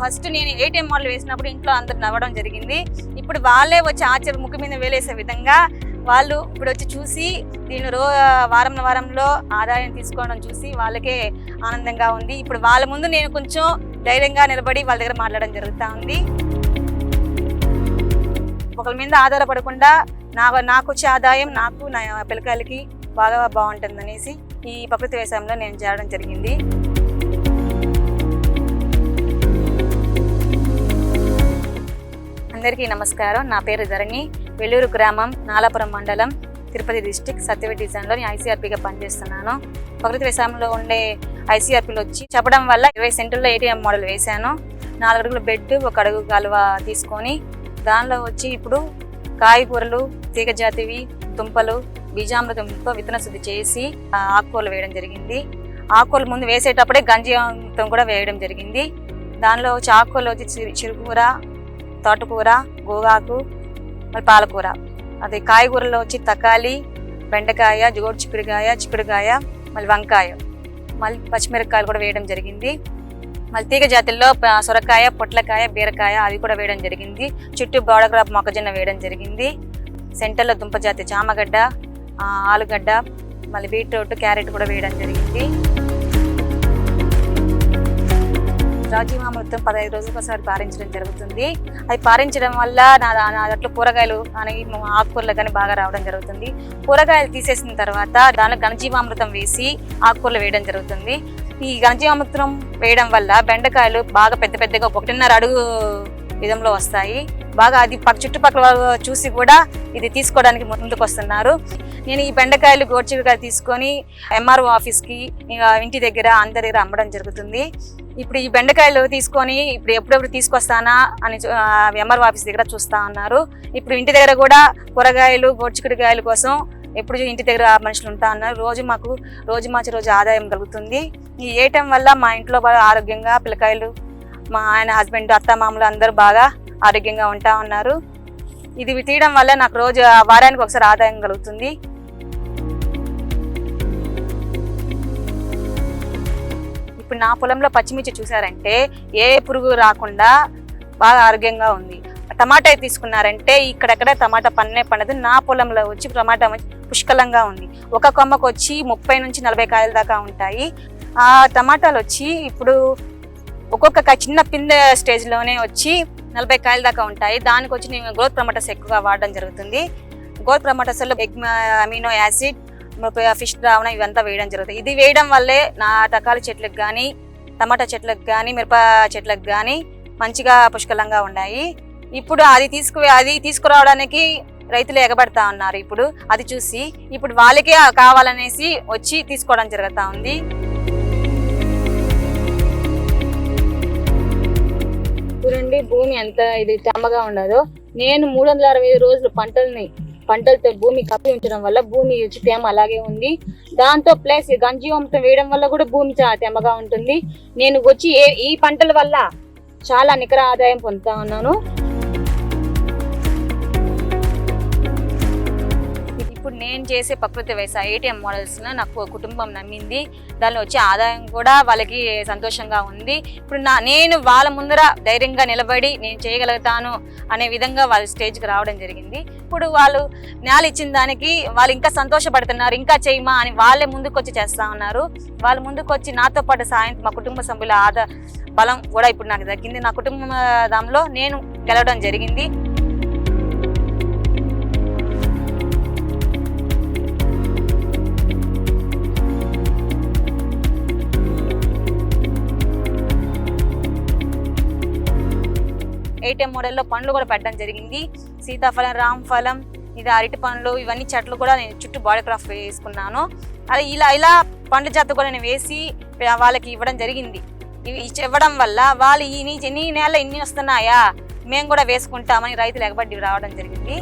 First నేను ATM mall వేసినప్పుడు ఇంట్లో అందరు నవ్వడం జరిగింది. ఇప్పుడు వాళ్ళే వచ్చి ఆచార్య ముఖం మీద వేలేసే విధంగా వాళ్ళు ఇప్పుడు వచ్చి చూసి దీని రో వారం వారంలో ఆదాయం తీసుకోవడం చూసి వాళ్ళకే ఆనందంగా ఉంది. ఇప్పుడు వాళ్ళ ముందు నేను కొంచెం ధైర్యంగా నిలబడి వాళ్ళ దగ్గర మాట్లాడడం జరుగుతూ ఉంది ఒకరి మీద ఆధారపడకుండా నాకు నాకు వచ్చే ఆదాయం నాకు నా పిల్లకాయలకి బాగా బాగుంటుంది అనేసి ఈ ప్రకృతి వ్యవసాయంలో నేను చేరడం జరిగింది. అందరికీ నమస్కారం. నా పేరు ధరణి. వెల్లూరు గ్రామం నాలాపురం మండలం తిరుపతి డిస్టిక్ సత్యవేట్ డిజైన్లో నేను ఐసీఆర్పీగా పనిచేస్తున్నాను. ప్రకృతి వ్యవసాయంలో ఉండే ఐసీఆర్పీలు వచ్చి చెప్పడం వల్ల ఇరవై సెంటుల్లో ఏటీఎం మోడల్ వేశాను. నాలుగు అడుగుల బెడ్ ఒక అడుగు కాలువ తీసుకొని దానిలో వచ్చి ఇప్పుడు కాయగూరలు తీగజాతివి దుంపలు బీజామృతంతో విత్తన శుద్ధి చేసి ఆకుకూరలు వేయడం జరిగింది. ఆకుకూరలు ముందు వేసేటప్పుడే గంజామృతం కూడా వేయడం జరిగింది. దానిలో వచ్చి ఆకుకూరలు వచ్చి చిరు- చిరుకూర తోటకూర గోగాకు మరి పాలకూర. అది కాయగూరలో వచ్చి తకాలి బెండకాయ జోడు చిక్కుడుకాయ చిక్కుడుకాయ మళ్ళీ వంకాయ. మళ్ళీ పచ్చిమిరపకాయలు కూడా వేయడం జరిగింది. మళ్ళీ తీగ జాతుల్లో సొరకాయ పొట్లకాయ బీరకాయ అవి కూడా వేయడం జరిగింది. చుట్టూ బోడగ్రాప్ మొక్కజొన్న వేయడం జరిగింది. సెంటర్లో దుంప జాతి చామగడ్డ ఆలుగడ్డ మళ్ళీ బీట్రూట్ క్యారెట్ కూడా వేయడం జరిగింది. రాజీవామృతం పదహైదు రోజులకు ఒకసారి పారించడం జరుగుతుంది. అది పారించడం వల్ల నా నా దాంట్లో కూరగాయలు అనేవి ఆకుకూరలు కానీ బాగా రావడం జరుగుతుంది. కూరగాయలు తీసేసిన తర్వాత దానిలో ఘనజీవామృతం వేసి ఆకుకూరలు వేయడం జరుగుతుంది. ఈ ఘనజీవామృతం వేయడం వల్ల బెండకాయలు బాగా పెద్ద పెద్దగా ఒకటిన్నర అడుగు విధంలో వస్తాయి. బాగా అది చుట్టుపక్కల చూసి కూడా ఇది తీసుకోవడానికి ముందుకు వస్తున్నారు నేను ఈ బెండకాయలు గోర్చిగా తీసుకొని ఎంఆర్ఓ ఆఫీస్కి ఇంటి దగ్గర అందరి దగ్గర అమ్మడం జరుగుతుంది. ఇప్పుడు ఈ బెండకాయలు తీసుకొని ఇప్పుడు ఎప్పుడెప్పుడు తీసుకొస్తానా అని ఎంఆర్ఓ ఆఫీస్ దగ్గర చూస్తా ఉన్నారు ఇప్పుడు ఇంటి దగ్గర కూడా కూరగాయలు గోడ్చికుడికాయల కోసం ఎప్పుడు ఇంటి దగ్గర మనుషులు ఉంటా ఉన్నారు రోజు మాకు రోజు మార్చి రోజు ఆదాయం కలుగుతుంది. ఈ ఏటం వల్ల మా ఇంట్లో బాగా ఆరోగ్యంగా పిల్లకాయలు మా ఆయన హస్బెండ్ అత్త మామలు అందరూ బాగా ఆరోగ్యంగా ఉంటా ఉన్నారు ఇది తీయడం వల్ల నాకు రోజు వారానికి ఒకసారి ఆదాయం కలుగుతుంది. నా పొలంలో పచ్చిమిర్చి చూసారంటే ఏ పురుగు రాకుండా బాగా ఆరోగ్యంగా ఉంది. టమాటా తీసుకున్నారంటే ఇక్కడెక్కడ టమాటా పన్నే పండదు. నా పొలంలో వచ్చి టమాటా పుష్కలంగా ఉంది. ఒక కొమ్మకు వచ్చి ముప్పై నుంచి నలభై కాయల దాకా ఉంటాయి. ఆ టమాటాలు వచ్చి ఇప్పుడు ఒక్కొక్క చిన్న పింద స్టేజ్లోనే వచ్చి నలభై కాయల దాకా ఉంటాయి. దానికి వచ్చి నేను గ్రోత్ ప్రమోటర్స్ ఎక్కువగా వాడడం జరుగుతుంది. గ్రోత్ ప్రమోటర్స్లో ఎగ్ అమినో యాసిడ్ ఫిష్ ద్రావణం ఇవంతా వేయడం జరుగుతుంది. ఇది వేయడం వల్లే నా తకాల చెట్లకు కానీ టమాటా చెట్లకు కానీ మిరప చెట్లకు కానీ మంచిగా పుష్కలంగా ఉన్నాయి. ఇప్పుడు అది తీసుకు అది తీసుకురావడానికి రైతులు ఎగబడతా ఉన్నారు ఇప్పుడు. అది చూసి ఇప్పుడు వాళ్ళకే కావాలనేసి వచ్చి తీసుకోవడం జరుగుతూ ఉంది. చూడండి భూమి ఎంత ఇది చమ్మగా ఉండదో. నేను మూడు వందల అరవై రోజులు పంటల్ని పంటలతో భూమి కప్పి ఉంచడం వల్ల భూమి రుచి తేమ అలాగే ఉంది. దాంతో ప్లస్ గంజీవంతం వేయడం వల్ల కూడా భూమి చాలా తేమగా ఉంటుంది. నేను వచ్చి ఏ ఈ పంటల వల్ల చాలా నికర ఆదాయం పొందుతా ఉన్నాను. నేను చేసే ప్రకృతి వ్యవసాయ ఏటీఎం మోడల్స్ను నాకు కుటుంబం నమ్మింది. దానిలో వచ్చే ఆదాయం కూడా వాళ్ళకి సంతోషంగా ఉంది. ఇప్పుడు నా నేను వాళ్ళ ముందర ధైర్యంగా నిలబడి నేను చేయగలుగుతాను అనే విధంగా వాళ్ళ స్టేజ్కి రావడం జరిగింది. ఇప్పుడు వాళ్ళు నేల ఇచ్చిన దానికి వాళ్ళు ఇంకా సంతోషపడుతున్నారు ఇంకా చేయమా అని వాళ్ళే ముందుకు వచ్చి చేస్తా ఉన్నారు. వాళ్ళు ముందుకు వచ్చి నాతో పాటు సాయం మా కుటుంబ సభ్యుల ఆదా బలం కూడా ఇప్పుడు నాకు దక్కింది. నా కుటుంబంలో నేను గెలవడం జరిగింది. ఏటీఎం మోడల్లో పండ్లు కూడా పెట్టడం జరిగింది. సీతాఫలం రామఫలం ఇది అరటి పండ్లు ఇవన్నీ చెట్లు కూడా నేను చుట్టూ బాడీ క్రాఫ్ట్ వేసుకున్నాను. అలా ఇలా ఇలా పండ్ల జాత కూడా నేను వేసి వాళ్ళకి ఇవ్వడం జరిగింది. ఇవి ఇవ్వడం వల్ల వాళ్ళు ఈ నీ నీ నెల ఇన్ని వస్తున్నాయా? మేము కూడా వేసుకుంటామని రైతులు ఎగబడి రావడం జరిగింది.